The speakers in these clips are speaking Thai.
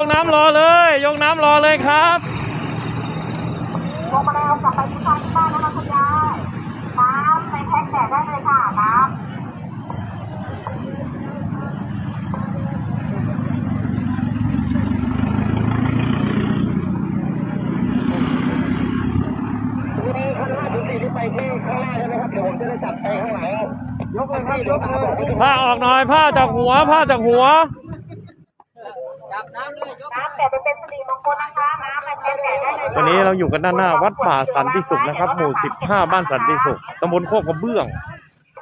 ยกน้ำรอเลย ยกน้ำรอเลยครับลงมาแล้วกลับไปที่บ้านที่บ้านนะคะคุณยายน้ำในแพ็คแจกได้เลยค่ะน้ำผ้าออกหน่อยผ้าจากหัวผ้าจากหัวน้ำแต่เป็นสิริมงคลนะคะน้ำในแพ็คแจกได้เลยวั นนี้เราอยู่กันด้านหน้า วัดป่าสันติสุขนะครับ หมู่ 15 บ้านสันติสุขตำบลโคกกระเบื้อง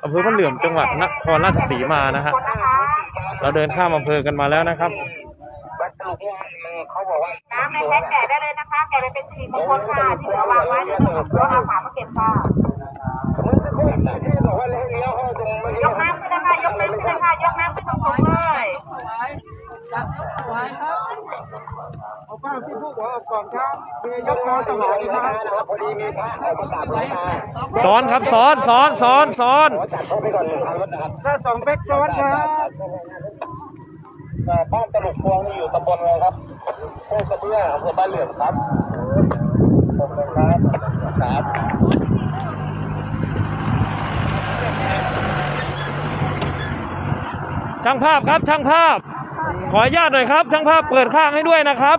อำเภอพระเหลื่อมจังหวัดนครราชสีมานะฮะนะคะเราเดินข้ามอำเภอกันมาแล้วนะครับน้ำในแพ็คแจกได้เลยนะคะแจกไปเป็นสิริมงคลค่ะที่เหลือวางไว้เดี๋ยวเราเอาฝามาเก็บค่ะยกน้ำขึ้นเลยค่ะยกน้ำขึ้นเลยค่ะยกน้ำขึ้นสูงๆเลย เอาป้าที่ผู้หัวออกก่อนครับเบียยกน้องถวายดีนะครับซ้อนครับซ้อนซ้อนซ้อนซ้อนถ้าสองเป๊กซ้อนครับบ้านตลุกพวงนี่อยู่ตำบลอะไรครับโคกกระเบื้องอำเภอบ้านเหลื่อมครับผมนะครับครับช่างภาพครับช่างภาพข ออนุญาตหน่อยครับช่างภาพเปิดข้างให้ด้วยนะครับ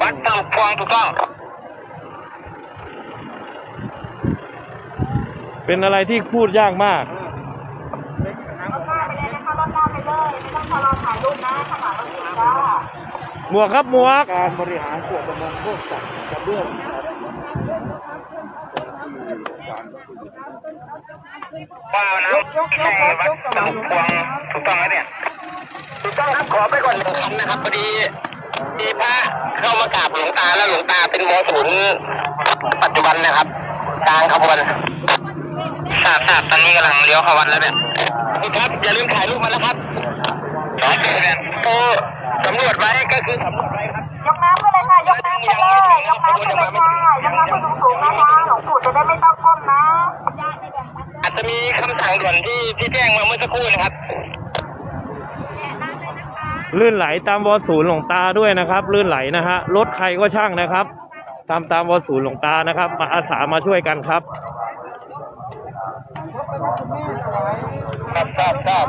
บ้านตลุกพวงถูกต้อง เป็นอะไรที่พูดยากมากรถหน้าไปเลยนะคะรถหน้าไปเลยไม่ต้องชะลอถ่ายรูปนะข้างหลังเราเองจ้าหมวกครับหมวก การบริหารส่วนตำบลโคกสักกระเบื้อง ครับว่านะใช่วัดตลุกพวงถูกต้องไหมเนี่ยถูกต้องครับขอไปก่อนหนึ่งคำนะครับพอดีมีพระเข้ามากราบหลวงตาแล้วหลวงตาเป็นโมศูนย์ปัจจุบันนะครับกลางขบวนทราบทราบตอนนี้กำลังเลี้ยวเข้าวัดแล้วเนี่ยครับอย่าลืมถ่ายรูปมาแล้วครับสองแสนโอ้สำรวจไว้ก็คือสำรวจไว้ครับยกน้ำขึ้นเลยค่ะยกน้ำขึ้นเลยยกน้ำขึ้นเลยค่ะยกน้ำขึ้นสูงๆนะคะหลวงปู่จะได้ไม่ต้องก้มนะอาจจะมี คำสั่งด่วนที่ที่แจ้งมาเมื่อสักครู่นะครับลื่นไหลตามวอศูนย์หลวงตาด้วยนะครับ ลื่นไหลนะฮะรถใครก็ช่างนะครับ ตามตามวอศูนย์หลวงตานะครับ มาอาสามาช่วยกันครับครับครับครับ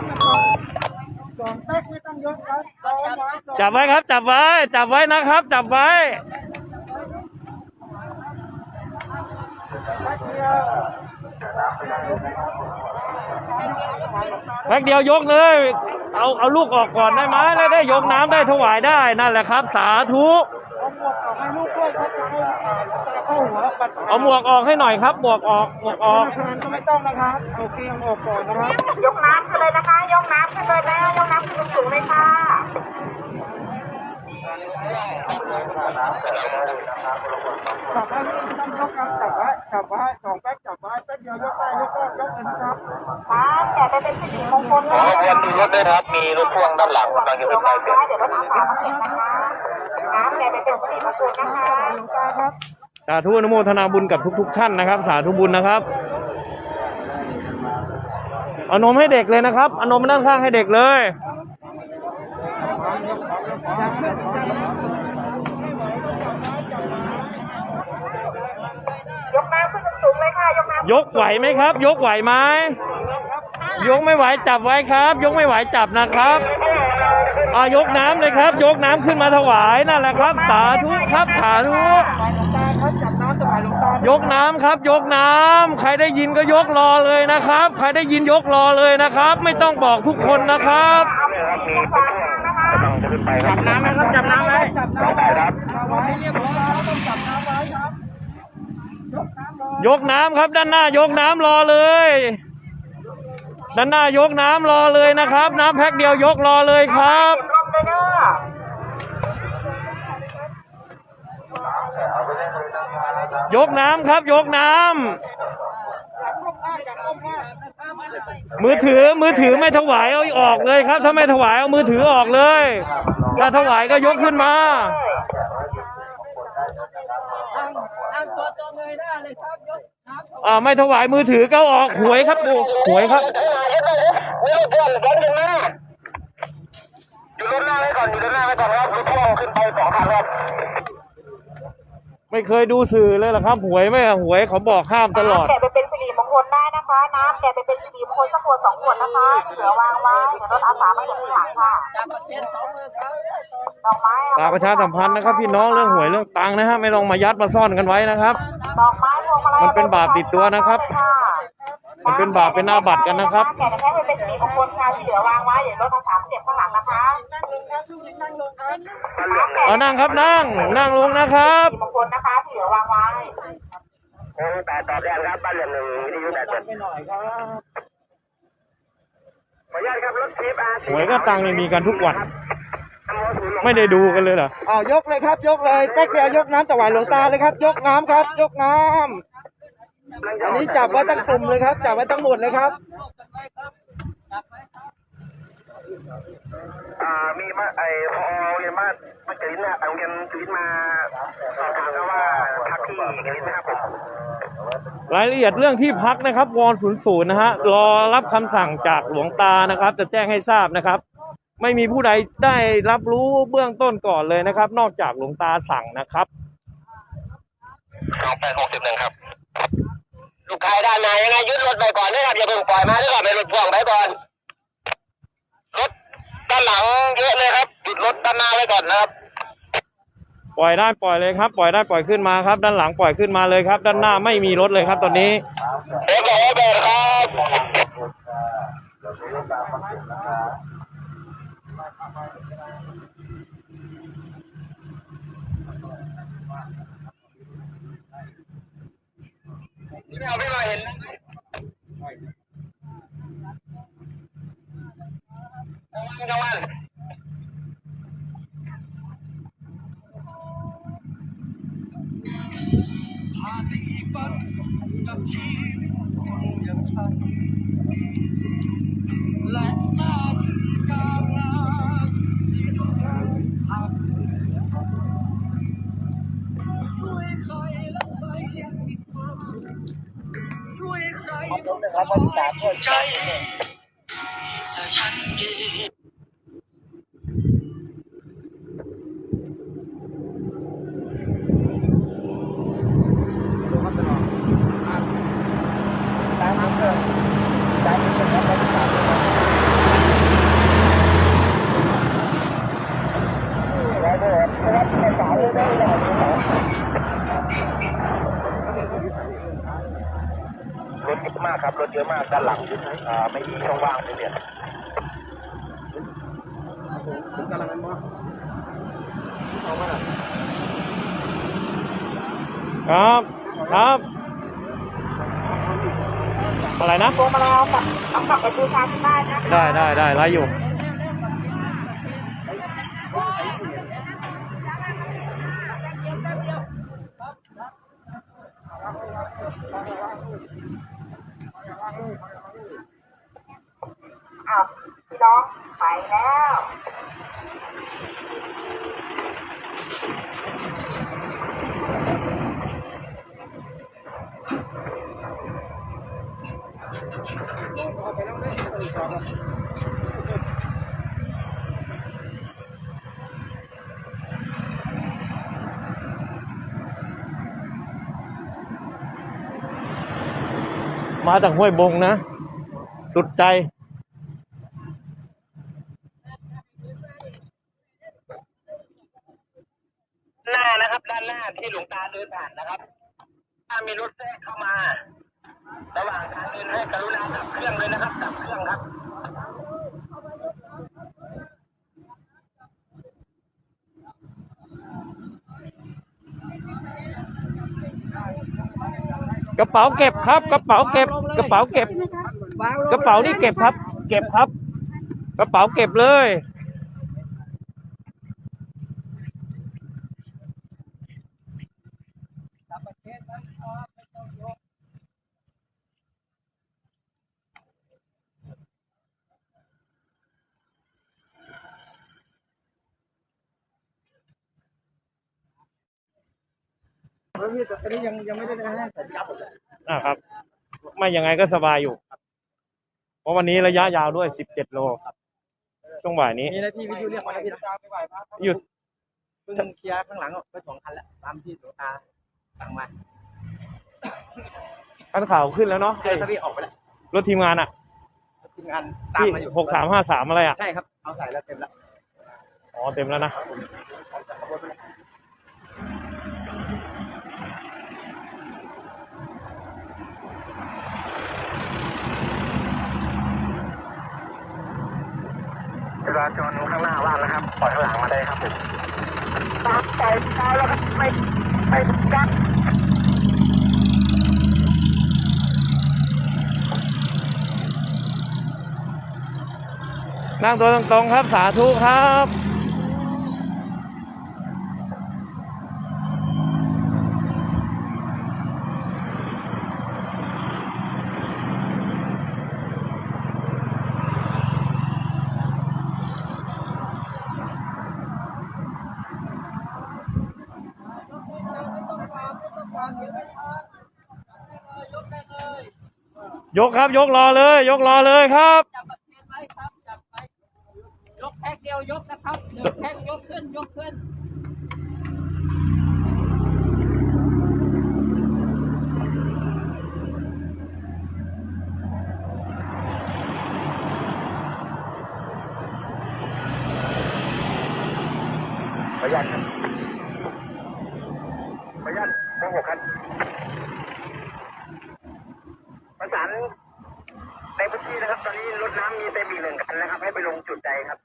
สองเป๊กไม่ต้องยกครับซ้อนไว้ก่อนจับไว้ครับ จับไว้ จับไว้นะครับ จับไว้ แป๊กเดียว แพ็กเดียวยกเลย เอาเอาลูกออกก่อนได้ไหมแล้วได้ยกน้ำได้ถวายได้นั่นแหละครับ สาธุเอาหมวกออกให้ลูกด้วยครับจะให้อ่าตาเข้าหัวปัดเอาหมวกออกให้หน่อยครับหมวกออกหมวกออกธนาคารก็ไม่ต้องนะครับเอาเกียงออกก่อนนะครับยกน้ำขึ้นเลยนะคะ ยกน้ำขึ้นเลยแล้วยกน้ำขึ้นสูงๆเลยค่ะ จับไว้ไม่ต้องยกครับจับไว้จับไว้สองเป๊กจับไว้แป๊กเดียวยกได้ยกได้ยกเองครับน้ำแจกไปเป็นสิริมงคลนะเรียนดูรถด้วยครับมีรถพ่วงด้านหลังกำลังจะขึ้ยวนไปวางเปลี่ไว้เดี๋ยวเราเอาฝามมาเก็บนะคะน้ำแจกไปเป็นสิริมงคลนะคะหลวงตาครับสาธุอนุโมทนาบุญกับทุก ๆ ท่านนะครับ สาธุบุญนะครับเอานมให้เด็กเลยนะครับเอานมมาด้านข้างให้เด็กเลย ยกน้ำขึ้นสูงเลยค่ะ ยกน้ำยกไหวไหมครับ ยกไหวไหมยกไม่ไหวจับไว้ครับ ยกไม่ไหวจับนะครับอายกน้ำเลยครับ ยกน้ำขึ้นมาถวายนั่นแหละครับ สาธุครับสาธุหลวงตาครับจับน้ำถวายกน้ำครับ ยกน้ำใครได้ยินก็ยกรอเลยนะครับ ใครได้ยินยกรอเลยนะครับ ไม่ต้องบอกทุกคนนะครับ จะขึ้นไปครับน้ำนะครับ จับน้ำไว้จับน้ำไว้ครับจับไว้เรียบร้อยแล้วต้องจับน้ำไว้ครับยกน้ำครับ ด้านหน้ายกน้ำรอเลย ด้านหน้ายกน้ำรอเลยนะครับ น้ำแพ็คเดียวยกรอเลยครับร่มเลยเด้อยกน้ำครับ ยกน้ำ มือถือมือถือไม่ถวายเอาออกเลยครับ ถ้าไม่ถวายเอามือถือออกเลย ถ้าถวายก็ยกขึ้นมาอ่าไม่ถวายมือถือก็ออกหวยครับดูหวยครับอยู่รถหน้าไว้ก่อนอยู่รถหน้าไว้ก่อนครับรถพ่วงขึ้นไปสองคันครับไม่เคยดูสื่อเลยหรอครับ หวยไหมหวยเขาบอกห้ามตลอด นะคะน้ำแต่ไปเป็นสิริมงคลสักขวดสองขวดนะคะเหลือวางไว้เดี๋ยวรถอาสาไม่เห็นทีหลังค่ะดอกไม้ฝากประชาสัมพันธ์นะครับ พี่น้องเรื่องหวยเรื่องตังค์นะฮะไม่ต้องมายัดมาซ่อนกันไว้นะครับ ดอกไม้พวงมาลัยมันเป็นบาปติดตัวนะครับ มันเป็นบาปเป็นอาบัติกันนะครับแต่แค่ไปเป็นสิริมงคลค่ะที่เหลือวางไว้เดี๋ยวรถอาสาเจ็บข้างหลังนะคะเอานั่งครับนั่งนั่งลงนะครับสิริมงคลนะคะที่เหลือวางไว้ โอ้แต่ตอบแทนครับบ้านเหลี่ยมหนึ่งวิทยุแต่เจ็ดไปหน่อยครับขออนุญาตครับรถทีปอาร์หวยก็ตังค์เนี่ยมีกันทุกวัน ไม่ได้ดูกันเลยเหรออ้าวยกเลยครับยกเลยแป๊กเดียวยกน้ำถวายหลวงตาเลยครับ ยกน้ำครับ ยกน้ำอันนี้จับไว้ตั้งกลุ่มเลยครับ จับไว้ทั้งหมดเลยครับ อ่ามีมาไอพอเรียนมามาเจริญนะโรงเรียนจริญมาสอบถามกันว่าพักที่กริญนะครับผมรายละเอียดเรื่องที่พักนะครับวอนศูนย์ศูนย์นะฮะรอรับคำสั่งจากหลวงตานะครับ จะแจ้งให้ทราบนะครับ ไม่มีผู้ใดได้รับรู้เบื้องต้นก่อนเลยนะครับ นอกจากหลวงตาสั่งนะครับสองแปดหกสิบหนึ่งครับลูกชายด้านในยังไงยึดรถไปก่อนนะครับอย่าเพิ่งปล่อยมาด้วยก่อนไปรถพ่วงไปก่อน รถด้านหลังเยอะเลยครับหยุดรถด้านหน้าไว้ก่อนนะครับ ปล่อยได้ปล่อยเลยครับ ปล่อยได้ปล่อยขึ้นมาครับ ด้านหลังปล่อยขึ้นมาเลยครับ ด้านหน้าไม่มีรถเลยครับ ตอนนี้เอ็กซ์เอ็กซ์ครับพี่เอาพี่มาเห็น นะกลางวันกลางวันรถเยอะมากครับ รถเยอะมากด้านหลังอ่าไม่มีช่องว่างเลยเนี่ยครับครับ อะไรนะพวงมาลัยเอากลับเอากลับไปบูชาที่บ้านนะคะได้ได้ได้ไลฟ์อยู่ มาจากห้วยบงนะ สุดใจ หน้านะครับ ด้านหน้าที่หลวงตาเดินผ่านนะครับ ถ้ามีรถแทรกเข้ามา ระหว่างการเดินให้กรุณาดับเครื่องเลยนะครับดับเครื่องครับ กระเป๋าเก็บครับ กระเป๋าเก็บ กระเป๋าเก็บ กระเป๋านี่เก็บครับ เก็บครับ กระเป๋าเก็บเลย อันนี้ยังยังไม่ได้ให้อ่าครับ ไม่ยังไงก็สบายอยู่ เพราะวันนี้ระยะยาวด้วย 17 โลช่วงบ่ายนี้ มีหน้าที่วิทยุเรียกมาแล้วพี่นะไปไหว้พระหยุดเพิ่งเคลียร์ข้างหลังออกไปสองคันแล้วตามที่หลวงตาสั่งมาคันข่าวขึ้นแล้วเนาะใช่ครับพี่ออกไปแล้วรถทีมงานอะทีมงานตามที่มาอยู่หกสามห้าสามอะไรอะ ใช่ครับ เอาใส่แล้วเต็มแล้ว อ๋อ เต็มแล้วนะ จราจรข้างหน้าว่างนะครับ ปล่อยข้างหลังมาได้ครับตามปล่อยตาแล้วครับไม่ไม่กัดนั่งตัวตรงๆครับ สาธุครับ ยกครับ ยกรอเลย ยกรอเลยครับยกแพ็กเดียวยกนะครับยกแพ็กยกขึ้นยกขึ้น ขออนุญาตครับขออนุญาตโมหกครับประสาน ในพื้นที่นะครับ ตอนนี้รถน้ำมีเต็มอีกหนึ่งคันนะครับ ให้ไปลงจุดใดครับ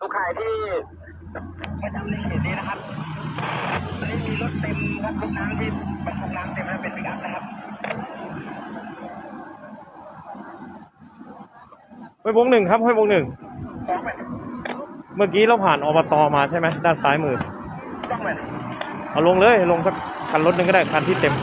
ลูกขายที่ประจำในเขตนี้นะครับตอนนี้มีรถเต็มครับรถน้ำที่บรรทุกน้ำเต็มแล้วเป็นปิกอัพนะครับห้วยบงหนึ่งครับห้วยบงหนึ่ง ต้องไปเมื่อกี้เราผ่านอบตมาใช่ไหมด้านซ้ายมือ ต้องไป เอาลงเลยลงสักคันรถหนึ่งก็ได้คันที่เต็ม